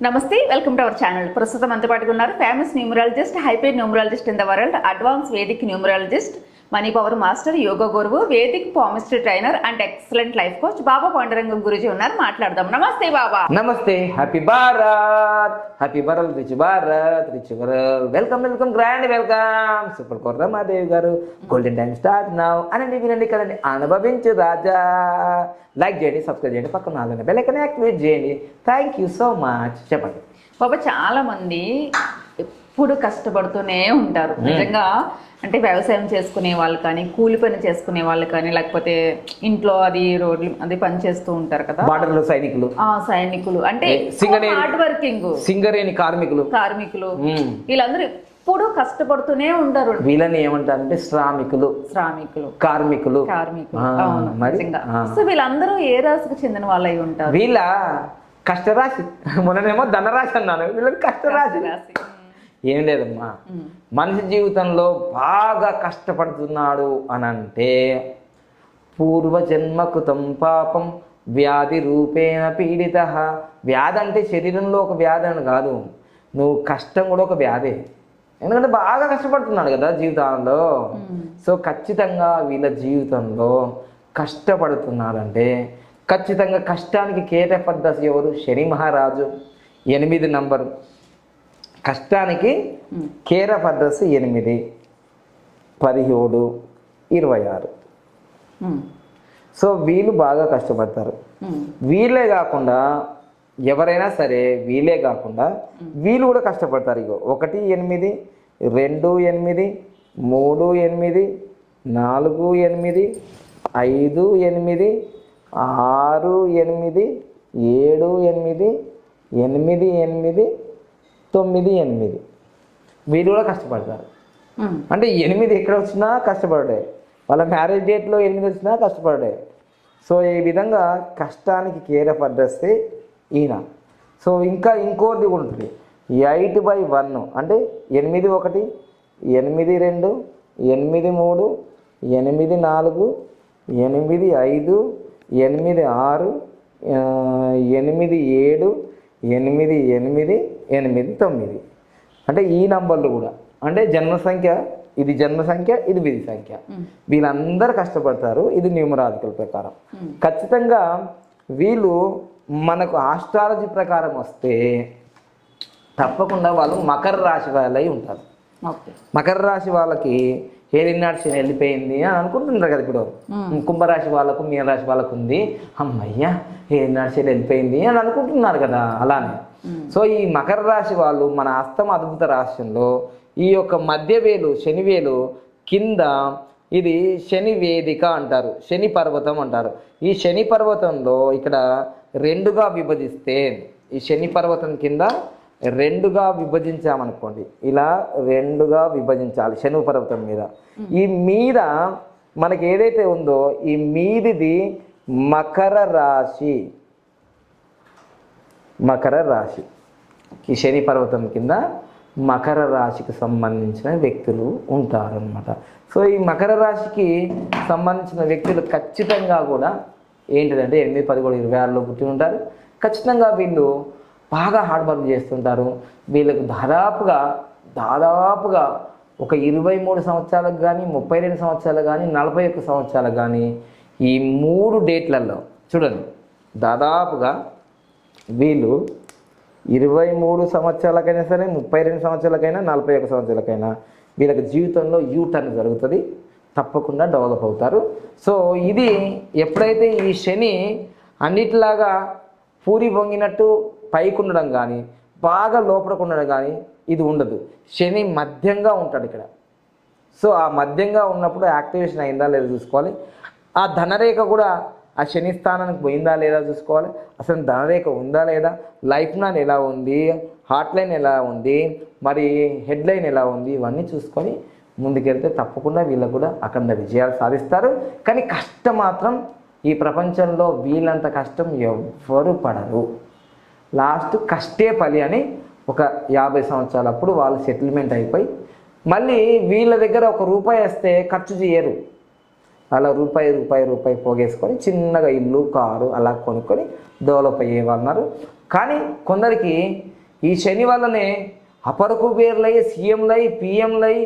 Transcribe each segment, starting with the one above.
నమస్తే welcome to our channel. ప్రస్తుతం అంత పాటుగా ఉన్నారు famous numerologist hyper numerologist in the world advance vedic numerologist money power master yoga గురువు vedic palmistry trainer and excellent life coach Baba Pandarangam Guruji ఉన్నారు. మాట్లాడదాం. Namaste Baba. Namaste. Happy Bharat happy Bharat rich Bharat rich Bharat welcome welcome grand welcome super core Ramadevi garu. Golden time start now అనండి వినండి కదండి. అనుభవించు రాజా. Like చేయండి subscribe చేయండి. పక్కన నాలుగు బెల్ ఐకన్ యాక్టివేట్ చేయండి. థ్యాంక్ యూ సో మచ్ చెప్పండి. బాబా చాలా మంది ఎప్పుడు కష్టపడుతూనే ఉంటారు. నిజంగా అంటే వ్యవసాయం చేసుకునే వాళ్ళు కానీ కూలి పని చేసుకునే వాళ్ళు కానీ లేకపోతే ఇంట్లో అది రోడ్లు అది పని చేస్తూ ఉంటారు కదా. బార్డర్లో సైనికులు. ఆ సైనికులు. అంటే హార్డ్ వర్కింగ్ సింగరేణి కార్మికులు. కార్మికులు. వీళ్ళందరూ ఎప్పుడు కష్టపడుతూనే ఉంటారు వీళ్ళని ఏమంటారంటే శ్రామికులు. శ్రామికులు. కార్మికులు. కార్మికులు. సో వీళ్ళందరూ ఏ రాశికి చెందిన వాళ్ళు అయి ఉంటారు? వీళ్ళ కష్టరాశి. మొన్ననేమో ధనరాశి అన్నాను. వీళ్ళకి కష్టరాశి. రాశి ఏం లేదమ్మా. మ్మ్. మనిషి జీవితంలో బాగా కష్టపడుతున్నాడు అని అంటే పూర్వజన్మ కృతం పాపం వ్యాధి రూపేణ పీడిత. వ్యాధి అంటే శరీరంలో ఒక వ్యాధి అని కాదు. నువ్వు కష్టం కూడా ఒక వ్యాధే. ఎందుకంటే బాగా కష్టపడుతున్నాడు కదా జీవితంలో సో ఖచ్చితంగా వీళ్ళ జీవితంలో కష్టపడుతున్నాడంటే ఖచ్చితంగా కష్టానికి కేట పద్ధతి ఎవరు? శని మహారాజు. ఎనిమిది నంబరు. కష్టానికి. కేర పద్ధతి ఎనిమిది పదిహేడు ఇరవై ఆరు. సో వీళ్ళు బాగా కష్టపడతారు. వీళ్ళే కాకుండా ఎవరైనా సరే వీళ్ళే కాకుండా వీళ్ళు కూడా కష్టపడతారు ఇగో ఒకటి ఎనిమిది రెండు ఎనిమిది మూడు ఎనిమిది నాలుగు ఎనిమిది ఐదు ఎనిమిది ఆరు ఎనిమిది ఏడు ఎనిమిది ఎనిమిది ఎనిమిది తొమ్మిది ఎనిమిది. వీళ్ళు కూడా కష్టపడతారు. అంటే ఎనిమిది ఎక్కడ వచ్చినా కష్టపడే. వాళ్ళ మ్యారేజ్ డేట్లో ఎనిమిది వచ్చినా కష్టపడే. సో ఈ విధంగా కష్టానికి కేర పడ్డస్తే ఈయన. సో ఇంకా ఇంకోటి కూడా ఉంటుంది. ఎయిట్ బై వన్ అంటే ఎనిమిది ఒకటి ఎనిమిది రెండు ఎనిమిది మూడు ఎనిమిది నాలుగు ఎనిమిది ఐదు ఎనిమిది ఆరు ఎనిమిది ఏడు ఎనిమిది ఎనిమిది ఎనిమిది తొమ్మిది. అంటే ఈ నంబర్లు కూడా. అంటే జన్మ సంఖ్య ఇది జన్మ సంఖ్య ఇది విధి సంఖ్య. వీళ్ళందరూ కష్టపడతారు. ఇది న్యూమరాజికల్ ప్రకారం. ఖచ్చితంగా వీళ్ళు మనకు ఆస్ట్రాలజీ ప్రకారం వస్తే తప్పకుండా వాళ్ళు మకర రాశి వాళ్ళై ఉంటారు. మకర రాశి వాళ్ళకి ఏలినాడు శని వెళ్ళిపోయింది అని అనుకుంటున్నారు కదా ఇప్పుడు. కుంభరాశి వాళ్ళకు మీనరాశి వాళ్ళకు ఉంది. అమ్మయ్య ఏలినాడు శని వెళ్ళిపోయింది అని అనుకుంటున్నారు కదా అలానే. సో ఈ మకర రాశి వాళ్ళు మన అస్తమ అద్భుత రాశిలో ఈ యొక్క మధ్యవేలు శనివేలు కింద ఇది శని వేదిక అంటారు శని పర్వతం అంటారు. ఈ శని పర్వతంలో ఇక్కడ రెండుగా విభజిస్తే ఈ శని పర్వతం కింద రెండుగా విభజించామనుకోండి. ఇలా రెండుగా విభజించాలి శని పర్వతం మీద. ఈ మీద మనకి ఏదైతే ఉందో ఈ మీదిది మకర రాశి. మకర రాశి. ఈ శని పర్వతం కింద మకర రాశికి సంబంధించిన వ్యక్తులు ఉంటారనమాట సో ఈ మకర రాశికి సంబంధించిన వ్యక్తులు ఖచ్చితంగా కూడా ఏంటిదంటే ఎనిమిది పదిహేడు ఇరవై ఆరులో పుట్టి ఉంటారు. ఖచ్చితంగా వీళ్ళు బాగా హార్డ్ వర్క్ చేస్తుంటారు. వీళ్ళకు దాదాపుగా దాదాపుగా ఒక ఇరవై మూడు సంవత్సరాలకు కానీ ముప్పై రెండు సంవత్సరాలు కానీ నలభై ఒక్క సంవత్సరాలకు కానీ ఈ మూడు డేట్లలో చూడండి. దాదాపుగా వీళ్ళు ఇరవై మూడు సంవత్సరాలకైనా సరే ముప్పై రెండు సంవత్సరాలకైనా నలభై ఒక సంవత్సరాలకైనా వీళ్ళకి జీవితంలో యూ టర్న్ జరుగుతుంది. తప్పకుండా డెవలప్ అవుతారు. సో ఇది ఎప్పుడైతే ఈ శని అన్నిటిలాగా పూరి పొంగినట్టు పైకి ఉండడం కానీ బాగా లోపలికి ఉండడం కానీ ఇది ఉండదు. శని మధ్యంగా ఉంటాడు ఇక్కడ. సో ఆ మధ్యంగా ఉన్నప్పుడు యాక్టివేషన్ అయిందా లేదా చూసుకోవాలి. ఆ ధనరేఖ కూడా ఆ శని స్థానానికి పోయిందా లేదా చూసుకోవాలి. అసలు ధనరేఖ ఉందా లేదా లైఫ్ నాన్ ఎలా ఉంది హార్ట్ లైన్ ఎలా ఉంది మరి హెడ్ లైన్ ఎలా ఉంది ఇవన్నీ చూసుకొని ముందుకెళ్తే తప్పకుండా వీళ్ళు కూడా అఖండ విజయాలు సాధిస్తారు. కానీ కష్టం మాత్రం ఈ ప్రపంచంలో వీళ్ళంత కష్టం ఎవ్వరు పడరు. లాస్ట్ కష్టే పలి అని ఒక యాభై సంవత్సరాలప్పుడు వాళ్ళు సెటిల్మెంట్ అయిపోయి మళ్ళీ వీళ్ళ దగ్గర ఒక రూపాయి వస్తే ఖర్చు చేయరు. అలా రూపాయి రూపాయి రూపాయి పోగేసుకొని చిన్నగా ఇల్లు కారు అలా కొనుక్కొని డెవలప్ అయ్యేవన్నారు కానీ కొందరికి ఈ శని వల్లనే అపర కుబేర్లై సీఎంలై పిఎంలై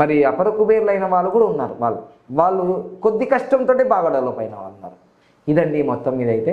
మరి అపర కుబేర్లు అయిన వాళ్ళు కూడా ఉన్నారు. వాళ్ళు వాళ్ళు కొద్ది కష్టంతో బాగా డెవలప్ అయిన వాళ్ళు ఉన్నారు ఇదండి మొత్తం మీద అయితే.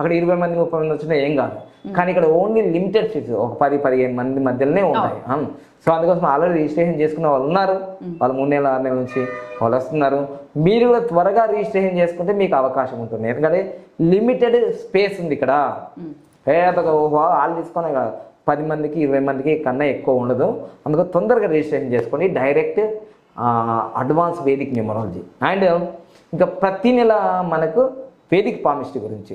అక్కడ ఇరవై మంది ముప్పై మంది వచ్చినా ఏం కాదు. కానీ ఇక్కడ ఓన్లీ లిమిటెడ్ సీట్స్ ఒక పది పదిహేను మంది మధ్యలోనే ఉంటాయి. సో అందుకోసం ఆల్రెడీ రిజిస్ట్రేషన్ చేసుకున్న వాళ్ళు ఉన్నారు. వాళ్ళు మూడు నెలల ఆరు నెలల నుంచి వాళ్ళు వస్తున్నారు. మీరు కూడా త్వరగా రిజిస్ట్రేషన్ చేసుకుంటే మీకు అవకాశం ఉంటుంది. ఎందుకంటే లిమిటెడ్ స్పేస్ ఉంది ఇక్కడ. పేదగా వాళ్ళు తీసుకొని కాదు. పది మందికి ఇరవై మందికి కన్నా ఎక్కువ ఉండదు. అందుకు తొందరగా రిజిస్ట్రేషన్ చేసుకోండి. Direct advance Vedic numerology and ఇంకా ప్రతి నెల మనకు వేదిక్ పామిస్ట్రీ గురించి.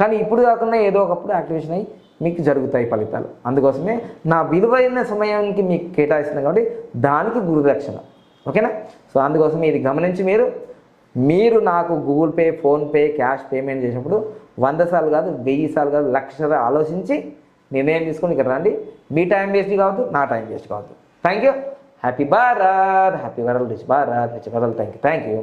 కానీ ఇప్పుడు కాకుండా ఏదో ఒకప్పుడు యాక్టివేషన్ అయ్యి మీకు జరుగుతాయి ఫలితాలు. అందుకోసమే నా విలువైన సమయానికి మీకు కేటాయిస్తున్నాను కాబట్టి దానికి గురుదక్షిణ. ఓకేనా? సో అందుకోసం ఇది గమనించి మీరు మీరు నాకు Google pay PhonePe cash payment చేసినప్పుడు వంద సార్లు కాదు వెయ్యి సార్లు కాదు లక్ష ఆలోచించి నిర్ణయం తీసుకొని ఇక్కడ రండి. మీ టైం వేస్ట్ కావద్దు నా టైం వేస్ట్ కావద్దు. Thank you happy Bharat happy world rich Bharat rich world thank you thank you